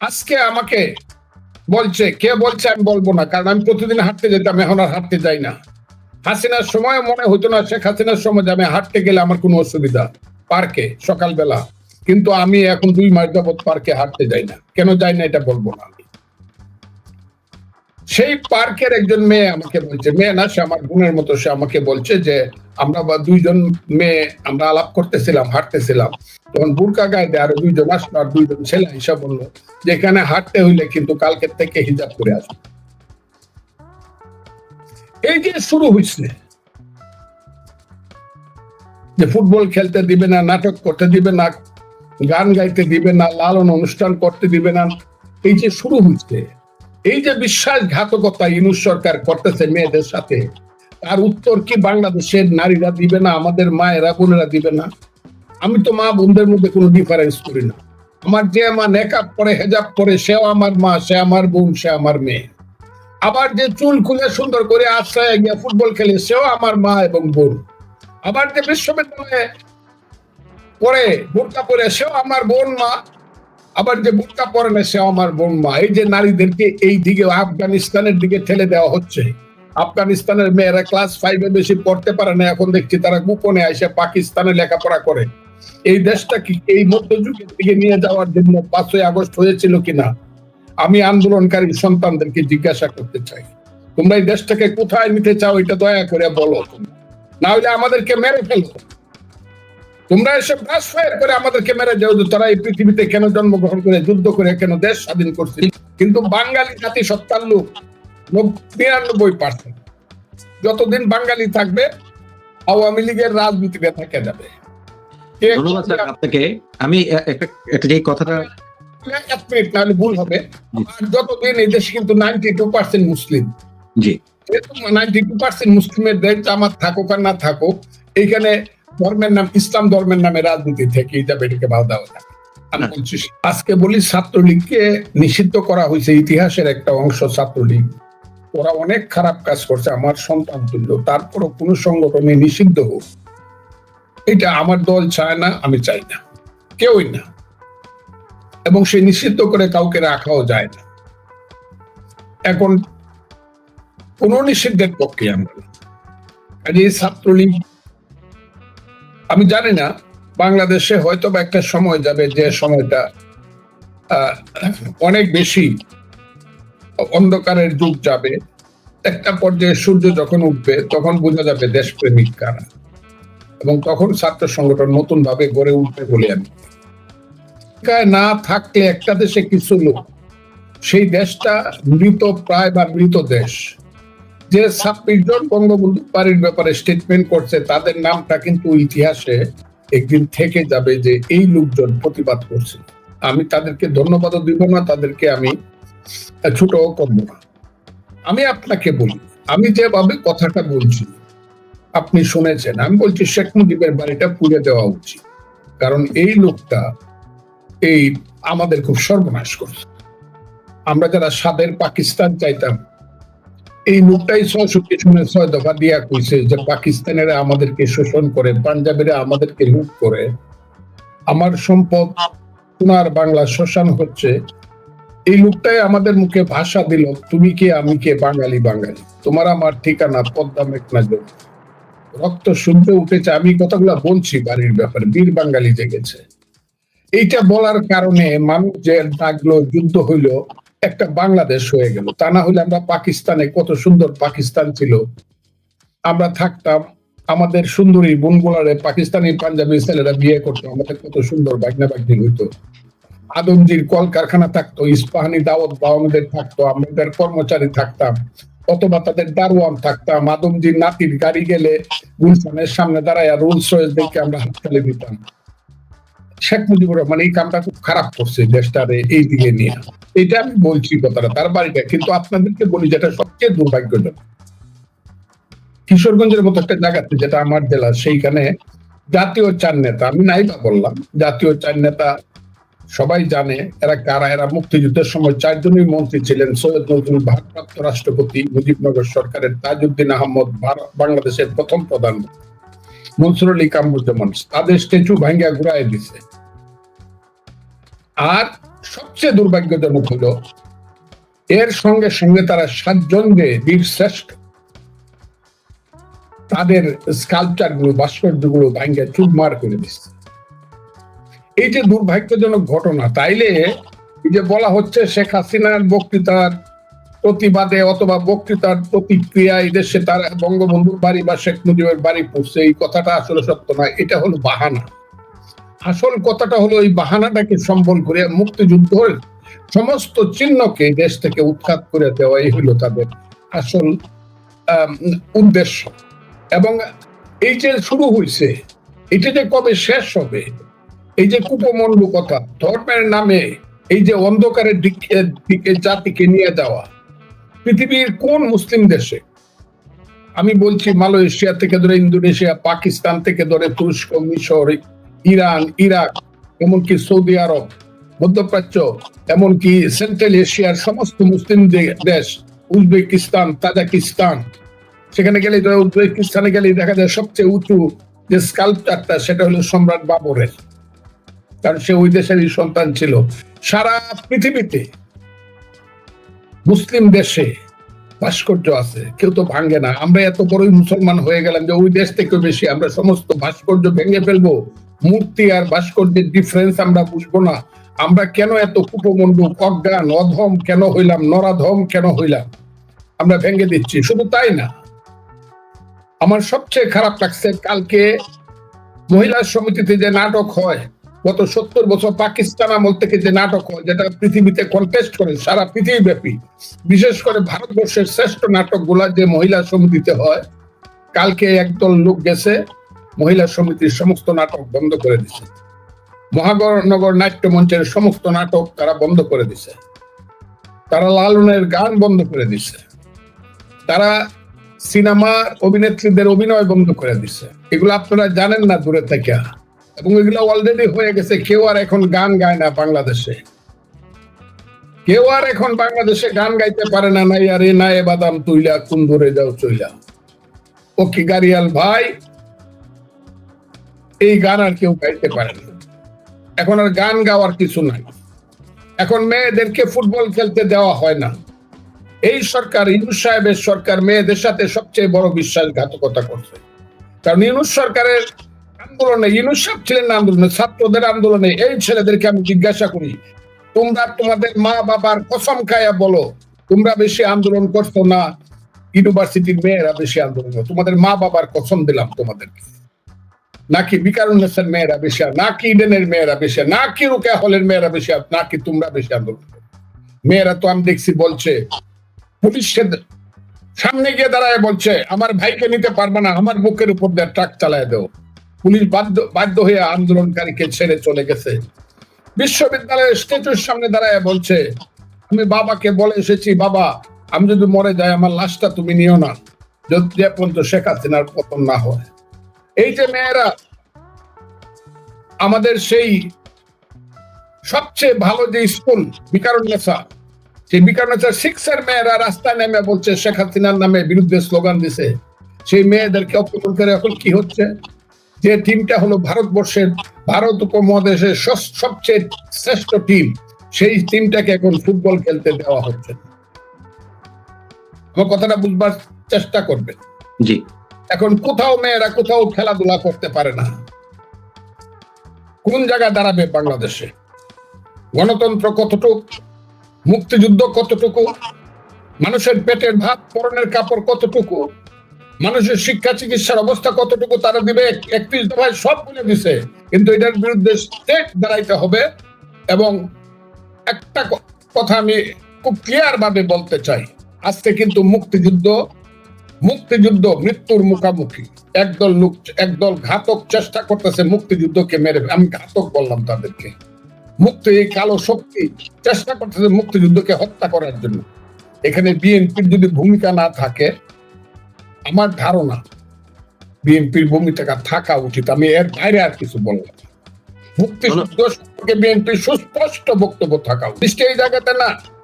আজকে আমাকে বলছে, কে বলছে আমি বলব না, কারণ আমি প্রতিদিন হাঁটতে যেতাম, এখন আর হাঁটতে যাই না। হাসিনার সময় মনে হতো না, শেখ হাসিনার সময় যে আমি হাঁটতে গেলে আমার কোনো অসুবিধা পার্কে সকালবেলা। কিন্তু আমি এখন দুই মাস যাবৎ পার্কে হাঁটতে যাই না। কেন যাই না এটা বলব না। সেই পার্কের একজন মেয়ে আমাকে বলছে, মেয়ে না, সে আমার বোনের মতো, সে আমাকে বলছে যে, আমরা বা দুইজন মেয়ে আমরা আলাপ করতেছিলাম, হাঁটতেছিলাম। তখন বুরকা গায়ে দিয়ে, আরও দুইজন আসলো আর দুইজন ছেলে হিসাব বলল, যে এখানে হাঁটতে হইলে কিন্তু কালকের থেকে হিজাব করে আসবে এই যে শুরু হয়েছে যে ফুটবল খেলতে দিবে না, নাটক করতে দিবে না, গান গাইতে দিবে না, লালন অনুষ্ঠান করতে দিবে না, এই যে শুরু হয়েছে এই যে বিশ্বাসঘাতকতা ইনুস সরকার করতেছে মেয়েদের সাথে, তার উত্তর কি বাংলাদেশের নারীরা দিবে না, আমাদের মায়েরা, বোনেরা দিবে না? আমি তো মা বোনদের মধ্যে কোনো ডিফারেন্স করি না। আমার যে মা নেকাব পরে, হেজাব পরে, সেও আমার মা, সে আমার বোন, সে আমার মেয়ে। আবার যে চুল খুলে সুন্দর করে আশ্রয় গিয়ে ফুটবল খেলে, সেও আমার মা এবং বোন। আবার যে বিশ্ববিদ্যালয়ে পরে বোরকা পরে, সেও আমার বোন, মা। আবার যে বোরকা পরে না, সেও আমার বোন মা। এই যে নারীদেরকে এই দিকে আফগানিস্তানের দিকে ঠেলে দেওয়া হচ্ছে, আফগানিস্তানের মেয়েরা ক্লাস ফাইভে বেশি পড়তে পারে না, এখন দেখছি তারা গোপনে এসে পাকিস্তানে লেখাপড়া করে। এই দেশটা কি এই মধ্যযুগের দিকে নিয়ে যাওয়ার জন্য পাঁচই আগস্ট হয়েছিল কিনা? আমি আন্দোলনকারী সন্তানদেরকে জিজ্ঞাসা করতে চাই। তোমরা এই দেশটাকে কোথায় নিতে চাও, এটা দয়া করে বলো। না হলে আমাদেরকে মেরে ফেলো। তোমরা এসব ব্রাশ ফায়ার করে আমাদেরকে মেরে যাও তারা এই পৃথিবীতে কেন জন্মগ্রহণ করে যুদ্ধ করে কেন দেশ স্বাধীন করছে কিন্তু বাঙালি জাতি সত্তার লোক নিরানব্বই পার্সেন্ট যতদিন বাঙালি থাকবে আওয়ামী লীগের রাজনীতিতে থেকে যাবে? কে ধন্যবাদ স্যার আপনাকে। আমি একটা একটা যে কথাটা এক মিনিট নাহলে ভুল হবে। যতদিন এই দেশে কিন্তু নাইনটি টু পার্সেন্ট মুসলিম জি। নাইনটি টু পার্সেন্ট মুসলিমের দেশ জামাত থাকুক আর না থাকুক এইখানে ধর্মের নাম ইসলাম ধর্মের নামে রাজনীতি থেকে এটা বেটিকে ভালো দেওয়া যায় আমি আজকে বলি ছাত্রলীগকে নিষিদ্ধ করা হয়েছে ইতিহাসের একটা অংশ ছাত্রলীগ। ওরা অনেক খারাপ কাজ করছে আমার সন্তান তুল্য তারপরও কোন সংগঠনে নিষিদ্ধ হোক। এটা আমার দল চায় না আমি চাই না। কেউই না। এবং সে নিষিদ্ধ করে কাউকে রাখাও যায় না। এখন কোন নিষিদ্ধের পক্ষে আমরা এই ছাত্রলীগ আমি জানি না, বাংলাদেশে হয়তো বা একটা সময় যাবে যে সময়টা অনেক বেশি অন্ধকারের যুগ যাবে। একটা পর্যায়ে সূর্য যখন উঠবে, তখন বোঝা যাবে দেশপ্রেমিক কারা। এবং তখন ছাত্র সংগঠন নতুন ভাবে গড়ে উঠবে বলে আমি না থাকলে একটা দেশে কিছু লোক, সেই দেশটা মৃত প্রায় বা মৃত দেশ। যে ছাব্বিশ জন বঙ্গবন্ধু বাড়ির ব্যাপারে স্টেটমেন্ট করছে, তাদের নামটা কিন্তু ইতিহাসে একদিন থেকে যাবে যে এই লোকজন প্রতিবাদ করছে। আমি তাদেরকে ধন্যবাদও দিব না, তাদেরকে আমি ছোট করব না। আমি আপনাকে বলি, আমি যেভাবে কথাটা বলছি, আপনি শুনেছেন, আমি বলছি শেখ মুজিবের বাড়িটা পুড়ে দেওয়া উচিত। কারণ এই লোকটা এই আমাদের খুব সর্বনাশ করছে। আমরা যারা স্বাদের পাকিস্তান চাইতাম এই লোকটাই ছয়ষট্টি শুনে ছয় দফা দিয়া কইছে যে পাকিস্তানেরা আমাদেরকে শোষণ করে, পাঞ্জাবিরা আমাদেরকে লুট করে। আমার সম্পদ সোনার বাংলা শ্মশান হচ্ছে। এই লোকটাই আমাদের মুখে ভাষা দিল, তুমি কে? আমি কে? বাঙালি বাঙালি। তোমার আমার ঠিকানা পদ্মা মেঘনা জল। রক্ত শুনতে উঠেছে, আমি কথাগুলো বলছি বাড়ির ব্যাপারে, বীর বাঙালি জেগেছে। এইটা বলার কারণে মানুষ যে ডাকলো যুদ্ধ হইল একটা বাংলাদেশ হয়ে গেল। তা না হলে আমরা পাকিস্তানে কত সুন্দর পাকিস্তান ছিল। আমরা থাকতাম, আমাদের সুন্দরী বোনগুলারে পাকিস্তানি পাঞ্জাবি ছেলেরা বিয়ে করতো, আমাদের কত সুন্দর বাগনা বাগনি হইতো। আদমজির কলকারখানা থাকতো, ইস্পাহানি দাওয়াত বাওয়ানদের থাকতো আমাদের কর্মচারী থাকতাম, অথবা তাদের দারোয়ান থাকতাম। আদমজির নাতির গাড়ি গেলে গুলশানের সামনে দাঁড়ায় রোলস রয়েস দেখে আমরা হাত হাততালি দিতাম। শেখ মুজিবুর রহমান এই কামটা খুব খারাপ করছে দেশটারে এই দিকে নিয়ে। এটা আমি বলছি কথাটা, তার বাড়িটা। কিন্তু আপনাদেরকে বলি যেটা সবচেয়ে দুর্ভাগ্যজনক। কিশোরগঞ্জের মতো একটা জায়গাতে যেটা আমার জেলা, সেইখানে জাতীয় চার নেতা, আমি নাই বা বললাম, জাতীয় চার নেতা সবাই জানে এরা কারা, এরা মুক্তিযুদ্ধের সময় চারজনই মন্ত্রী ছিলেন, সৈয়দ নজরুল ভারপ্রাপ্ত রাষ্ট্রপতি, মুজিবনগর সরকারের তাজউদ্দিন আহমদ, ভার- বাংলাদেশের প্রথম প্রধানমন্ত্রী। মনসুর আলী কামরুজ্জামান তাদের স্ট্যাচু ভাঙ্গা ঘুরাই দিছে। আর সবচেয়ে দুর্ভাগ্যজনক হল, এর সঙ্গে সঙ্গে তারা সাতজন যে বীর শ্রেষ্ঠ। তাদের স্কাল্পচারগুলো ভাস্কর্যগুলো ভাঙ্গে চুরমার করে দিচ্ছে। এই যে দুর্ভাগ্যজনক ঘটনা, তাইলে এই যে বলা হচ্ছে শেখ হাসিনার বক্তৃতার প্রতিবাদে অথবা বক্তৃতার প্রতিক্রিয়া এই দেশে তার বঙ্গবন্ধুর বাড়ি বা শেখ মুজিবের বাড়ি পড়ছে, এই কথাটা আসলে সত্য নয়, এটা হলো বাহানা। আসল কথাটা হলো এই বাহানাটাকে সম্বল করে মুক্তিযুদ্ধের সমস্ত চিহ্নকে দেশ থেকে উৎখাত করে দেওয়া এই হলো তাদের আসল উদ্দেশ্য। এবং এই যে শুরু হয়েছে এটা যে কবে শেষ হবে, এই যে কুপমন্ডু কথা, ধর্মের নামে এই যে অন্ধকারের দিকে দিকে, জাতিকে নিয়ে যাওয়া, পৃথিবীর কোন মুসলিম দেশে? আমি বলছি মালয়েশিয়া থেকে ধরে ইন্দোনেশিয়া, পাকিস্তান থেকে ধরে তুরস্ক, মিশর ইরান, ইরাক, এমনকি সৌদি আরব, মধ্যপ্রাচ্য, এমনকি সেন্ট্রাল এশিয়ার সমস্ত মুসলিম দেশ, উজবেকিস্তান, তাজাকিস্তান। সেখানে গেলে উজবেকিস্তানে গেলে দেখা যায় সবচেয়ে উঁচু যে স্কাল্পচারটা, সেটা হলো সম্রাট বাবরের। কারণ সে ওই দেশেরই সন্তান ছিল। সারা পৃথিবীতে মুসলিম দেশে ভাস্কর্য আছে, কেউ তো ভাঙ্গে না। আমরা এত বড়ই মুসলমান হয়ে গেলাম যে ওই দেশ থেকে বেশি আমরা সমস্ত ভাস্কর্য ভেঙে ফেলব। মূর্তি আর ভাস্কর্যের ডিফারেন্স আমরা বুঝব না। আমরা কেন এত কুপমন্ডু অজ্ঞান, অধম, কেন হইলাম, নরাধম, কেন হইলাম? আমরা ভেঙে দিচ্ছি, শুধু তাই না? আমার সবচেয়ে খারাপ লাগছে কালকে মহিলা সমিতিতে যে নাটক হয়, গত সত্তর বছর পাকিস্তান আমল থেকে যে নাটক হয়, যেটা পৃথিবীতে কন্টেস্ট করে, সারা পৃথিবী ব্যাপী বিশেষ করে ভারতবর্ষের শ্রেষ্ঠ নাটকগুলা যে মহিলা সমিতিতে হয়, কালকে একদল লোক গেছে মহিলা সমিতির সমস্ত নাটক বন্ধ করে দিছে। মহানগর নাট্য মঞ্চের সমস্ত নাটক তারা বন্ধ করে দিছে। তারা লালনের গান বন্ধ করে দিছে। তারা সিনেমার অভিনেত্রীদের অভিনয় বন্ধ করে দিছে। এগুলো আপনারা জানেন না দূরে থেকে। এবং এগুলো অলরেডি হয়ে গেছে। কেউ আর এখন গান গায় না বাংলাদেশে। কেউ আর এখন বাংলাদেশে গান গাইতে পারে না। নাই আরে এ না এ বাদাম তুইলা কুন্দরে যাও চইলা। ও কি গারিয়াল ভাই? এই গান আর কেউ গাইতে পারে না। এখন আর গান গাওয়ার কিছু নাই। এখন মেয়েদেরকে ফুটবল খেলতে দেওয়া হয় না। এই সরকার ইউনুস সাহেবের সরকার মেয়েদের সাথে সবচেয়ে বড় বিশ্বাসঘাতকতা করছে। কারণ ইউনুস সরকারের আন্দোলনে ইউনুস সাহেব ছিলেন আন্দোলনে, ছাত্রদের আন্দোলনে, এই ছেলেদেরকে আমি জিজ্ঞাসা করি, তোমরা তোমাদের মা বাবার কসম খায়া বলো, তোমরা বেশি আন্দোলন করছ না? ইউনিভার্সিটির মেয়েরা বেশি আন্দোলন তোমাদের মা বাবার কসম দিলাম তোমাদেরকে। নাকি বিকারুন্নেসের মেয়েরা বেশি নাকি ইডেনের মেয়েরা বেশি নাকি রুকা হলের মেয়েরা বেশি নাকি তোমরা বেশি আন্দোলন মেয়েরা তো আমি দেখছি বলছে পুলিশকে সামনে গিয়ে দাঁড়ায় বলছে, আমার ভাইকে নিতে পারবে না, আমার বুকের উপর দিয়ে ট্রাক চালায় দেও। পুলিশ বাধ্য বাধ্য হয়ে আন্দোলনকারীকে ছেড়ে চলে গেছে। বিশ্ববিদ্যালয়ের স্ট্যাচুর সামনে দাঁড়ায় বলছে, আমি বাবাকে বলে এসেছি, বাবা, আমি যদি মরে যাই, আমার লাশটা তুমি নিও না। যদি পর্যন্ত শেখ হাসিনার পতন না হয়। এই যে মেয়েরা, আমাদের সেই সবচেয়ে ভালো যে স্কুল বিকারুন্নেসা সেই বিকারুন্নেসা সিক্সের মেয়েরা রাস্তায় নেমে বলছে, শেখ হাসিনার নামে বিরুদ্ধে স্লোগান দিছে। সেই মেয়েদেরকে অপমান করে এখন কি হচ্ছে? যে টিমটা হলো ভারতবর্ষের ভারত উপমহাদেশের সবচেয়ে শ্রেষ্ঠ টিম, সেই টিমটাকে এখন ফুটবল খেলতে দেওয়া হচ্ছে। আমার কথাটা বুঝবার চেষ্টা করবে। জি। এখন কোথাও মেয়েরা কোথাও খেলাধুলা করতে পারে না। কোন জায়গায় দাঁড়াবে বাংলাদেশে? গণতন্ত্র কতটুকু? মুক্তিযুদ্ধ কতটুকু? মানুষের পেটের ভাত পরনের কাপড় কতটুকু? মানুষের শিক্ষা, চিকিৎসার অবস্থা কতটুকু? তারা দিবে একত্রিশ দফায় সব বলে দিছে। কিন্তু এটার বিরুদ্ধে স্টেট দাঁড়াইতে হবে এবং একটা কথা আমি খুব ক্লিয়ার ভাবে বলতে চাই। আজকে কিন্তু মুক্তিযুদ্ধ মুক্তিযুদ্ধ মৃত্যুর মুখামুখি। একদল লোক, একদল ঘাতক চেষ্টা করতেছে মুক্তিযুদ্ধকে মেরে আমি ঘাতক বললাম তাদেরকে। মুক্তি, এই কালো শক্তি চেষ্টা করতেছে মুক্তিযুদ্ধকে হত্যা করার জন্য। এখানে বিএনপির যদি ভূমিকা না থাকে, আমার ধারণা বিএনপির ভূমিকা থাকা উচিত। আমি এর বাইরে আর কিছু বললাম মুক্তিযুদ্ধ সম্পর্কে বিএনপির সুস্পষ্ট বক্তব্য থাকা উচিত। এই জায়গাতে না।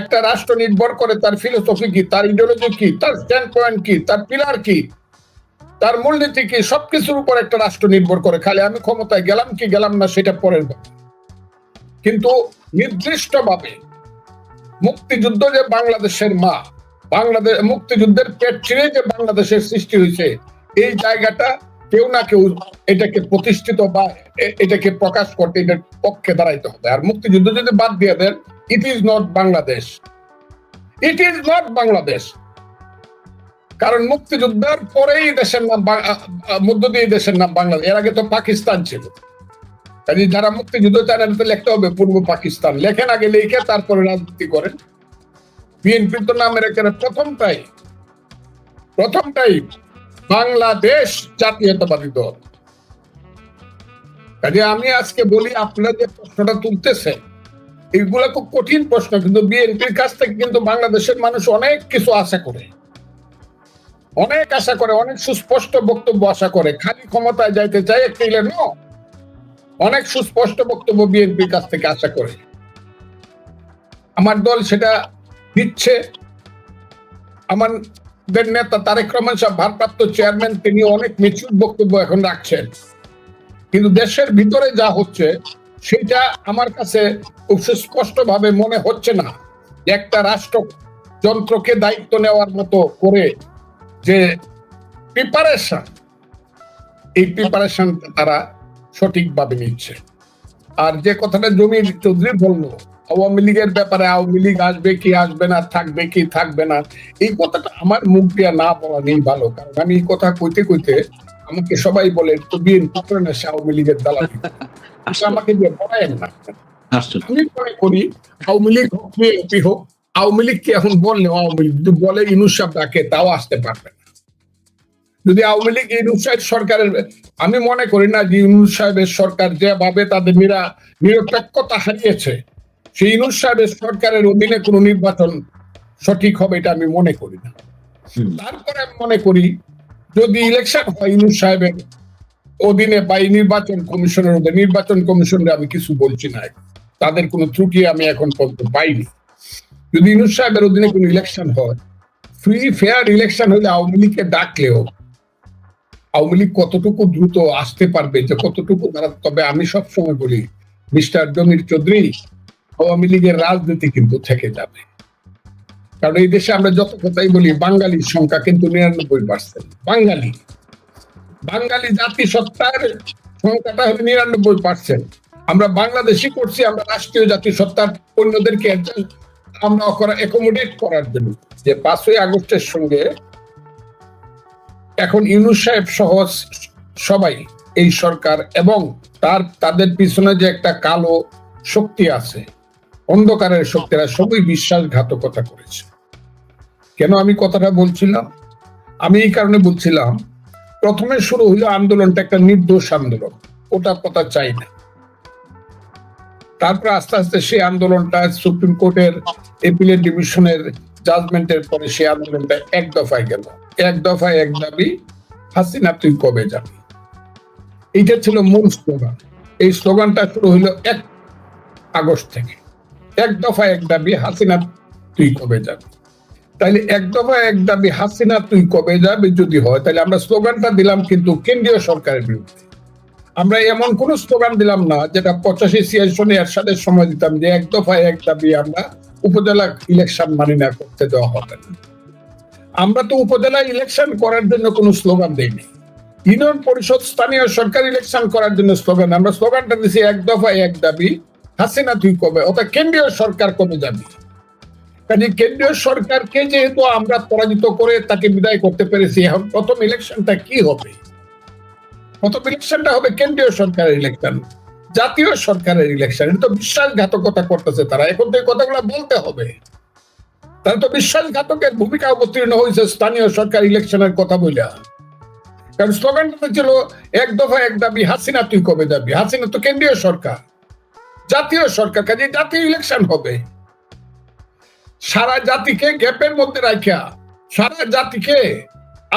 একটা রাষ্ট্র নির্ভর করে তার ফিলোসফি কি, তার ইডিওলজি কি, তার স্ট্যান্ড পয়েন্ট কি, তার পিলার কি, তার মূলনীতি কি, সবকিছুর উপর একটা রাষ্ট্র নির্ভর করে। খালি আমি ক্ষমতায় গেলাম কি গেলাম না, সেটা পরের কিন্তু নির্দিষ্টভাবে মুক্তিযুদ্ধ যে বাংলাদেশের মা বাংলাদেশ মুক্তিযুদ্ধের পেট ছিঁড়ে যে বাংলাদেশের সৃষ্টি হয়েছে, এই জায়গাটা কেউ না কেউ এটাকে প্রতিষ্ঠিত বা এটাকে প্রকাশ করতে এটার পক্ষে দাঁড়াইতে হবে। আর মুক্তিযুদ্ধ যদি বাদ দিয়ে দেন it is not Bangladesh it is not Bangladesh কারণ মুক্তিযুদ্ধের পরেই দেশের নাম মধ্য দিয়ে দেশের নাম বাংলাদেশ। এর আগে তো পাকিস্তান ছিল। কাজে যারা মুক্তিযুদ্ধ চান তো লিখতে হবে পূর্ব পাকিস্তান। লেখেন আগে, লিখে তারপরে রাজনীতি করেন। বিএনপির তো নামের এখানে প্রথমটাই প্রথমটাই বাংলাদেশ জাতীয়তাবাদী দল। কাজে আমি আজকে বলি, আপনারা যে প্রশ্নটা তুলতেছেন এইগুলা খুব কঠিন প্রশ্ন, কিন্তু বিএনপির কাছ থেকে কিন্তু বাংলাদেশের মানুষ অনেক কিছু আশা করে। অনেক আশা করে, অনেক সুস্পষ্ট বক্তব্য আশা করে। খালি ক্ষমতায় যাইতে চায় একটা ইলেন অনেক সুস্পষ্ট বক্তব্য বিএনপির কাছ থেকে আশা করে। আমার দল সেটা দিচ্ছে। আমাদের নেতা তারেক রহমান সাহেব, ভারপ্রাপ্ত চেয়ারম্যান, তিনি অনেক মিছিল বক্তব্য এখন রাখছেন। কিন্তু দেশের ভিতরে যা হচ্ছে সেটা আমার কাছে খুব সুস্পষ্ট ভাবে মনে হচ্ছে না একটা রাষ্ট্র যন্ত্রকে দায়িত্ব নেওয়ার মতো করে যে প্রিপারেশন এই প্রিপারেশনটা তারা সঠিকভাবে নিচ্ছে। আর যে কথাটা জমির চৌধুরী বলল, আওয়ামী লীগের ব্যাপারে আওয়ামী লীগ আসবে কি আসবে না, থাকবে কি থাকবে না, এই কথাটা আমার মুখ দিয়ে না বলা নেই ভালো। কারণ আমি এই কথা কইতে কইতে আমাকে সবাই বলে তো বিএনপি করে না সে আওয়ামী লীগের দালালি। আমাকে দিয়ে বলায়েন না। আমি মনে করি আওয়ামী লীগ হোক বিএনপি হোক আওয়ামী লীগকে এখন বললেও আওয়ামী লীগ যদি বলে ইনুস সাহেব ডাকে তাও আসতে পারবে না। যদি আওয়ামী লীগ ইনুস সাহেব সরকারের আমি মনে করি না যে ইনুস সাহেবের সরকার যেভাবে তাদের নিরা নিরপেক্ষতা হারিয়েছে সেই ইনুস সাহেবের সরকারের অধীনে কোনো নির্বাচন সঠিক হবে এটা আমি মনে করি না। তারপরে আমি মনে করি যদি ইলেকশন হয় ইনুস সাহেবের অধীনে বা এই নির্বাচন কমিশনের অধীনে নির্বাচন কমিশনের আমি কিছু বলছি না তাদের কোনো ত্রুটি আমি এখন পর্যন্ত পাইনি। যদি ইনুস সাহেবের অধীনে কোনো ইলেকশন হয় ফ্রি ফেয়ার ইলেকশন হলে আওয়ামী লীগকে ডাকলেও আওয়ামী লীগ কতটুকু দ্রুত আসতে পারবে, যে কতটুকু তারা তবে আমি সবসময় বলি, মিস্টার জমির চৌধুরী, আওয়ামী লীগের রাজনীতি কিন্তু থেকে যাবে। কারণ এই দেশে আমরা যত কথাই বলি, বাঙালির সংখ্যা কিন্তু নিরানব্বই পার্সেন্ট বাঙালি। বাঙালি জাতি সত্তার সংখ্যাটা হলো নিরানব্বই পার্সেন্ট আমরা বাংলাদেশি করছি, আমরা রাষ্ট্রীয় জাতি সত্তার অন্যদেরকে আমরা করার জন্য। যে পাঁচই আগস্টের সঙ্গে এখন ইউনুস সাহেব সহ সবাই এই সরকার এবং তার, তাদের পিছনে যে একটা কালো শক্তি আছে, অন্ধকারের শক্তিরা সবই বিশ্বাসঘাতকতা করেছে। কেন আমি কথাটা বলছিলাম? আমি এই কারণে বলছিলাম প্রথমে শুরু হলো আন্দোলনটা একটা নির্দোষ আন্দোলন ওটা কথা চাই না। তারপর আস্তে আস্তে সেই আন্দোলনটা সুপ্রিম কোর্টের এপিলেট ডিভিশনের জাজমেন্টের পরে সেই আন্দোলনটা এক দফায় গেল। এক দফায় এক দাবি, হাসিনা তুই কবে যাবি? এইটা ছিল মূল স্লোগান। এই স্লোগানটা শুরু হলো এক আগস্ট থেকে। এক দফায় এক দাবি, হাসিনা তুই কবে যাবি? তাইলে এক দফা এক দাবি, হাসিনা তুই কবে যাবি যদি হয়? তাহলে আমরা স্লোগানটা দিলাম কিন্তু কেন্দ্রীয় সরকারের বিরুদ্ধে। আমরা এমন কোন স্লোগান দিলাম না যেটা পঁচাশি সনে এরশাদের সময় দিতাম যে এক দফায় এক দাবি আমরা উপজেলা ইলেকশন মানি না করতে দেওয়া হবে না। আমরা তো উপজেলা ইলেকশন করার জন্য কোনো স্লোগান দেইনি। ইউনিয়ন পরিষদ স্থানীয় সরকার ইলেকশন করার জন্য স্লোগান। আমরা স্লোগানটা দিছি, এক দফায় এক দাবি, হাসিনা তুই কবে? অর্থাৎ কেন্দ্রীয় সরকার কবে যাবি? কাজে কেন্দ্রীয় সরকারকে যেহেতু আমরা পরাজিত করে তাকে বিদায় করতে পেরেছি, এখন প্রথম ইলেকশনটা কি হবে? প্রথম ইলেকশনটা হবে কেন্দ্রীয় সরকারের ইলেকশন জাতীয় সরকারের ইলেকশন এটা তো বিশ্বাসঘাতকতা করতেছে তারা। এখন তো এই কথাগুলো বলতে হবে। তারা তো বিশ্বাসঘাতকের ভূমিকা অবতীর্ণ হয়েছে স্থানীয় সরকার ইলেকশনের কথা বলে কারণ স্লোগানটা ছিল, এক দফা এক দাবি, হাসিনা তুই কবে যাবি? হাসিনা তো কেন্দ্রীয় সরকার। জাতীয় সরকার, কাজে জাতীয় ইলেকশন হবে। সারা জাতিকে গ্যাপের মধ্যে রাখা সারা জাতিকে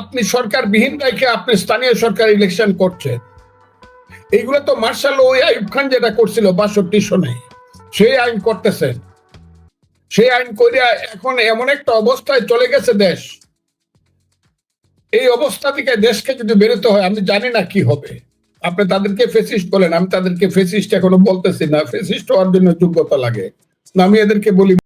আপনি সরকার বিহীন রেখে আপনি স্থানীয় সরকার ইলেকশন করছেন এইগুলো তো মার্শাল ওই আইব খান যেটা করছিল বাষট্টি সনে, সেই আইন করতেছেন সেই আইন করিয়া এখন এমন একটা অবস্থায় চলে গেছে দেশ। এই অবস্থা থেকে দেশকে যদি বেরোতে হয়, আমি জানি না কি হবে। আপনি তাদেরকে ফেসিস্ট বলেন, আমি তাদেরকে ফেসিস্ট এখনও বলতেছি না। ফেসিস্ট হওয়ার জন্য যোগ্যতা লাগে। না আমি এদেরকে বলি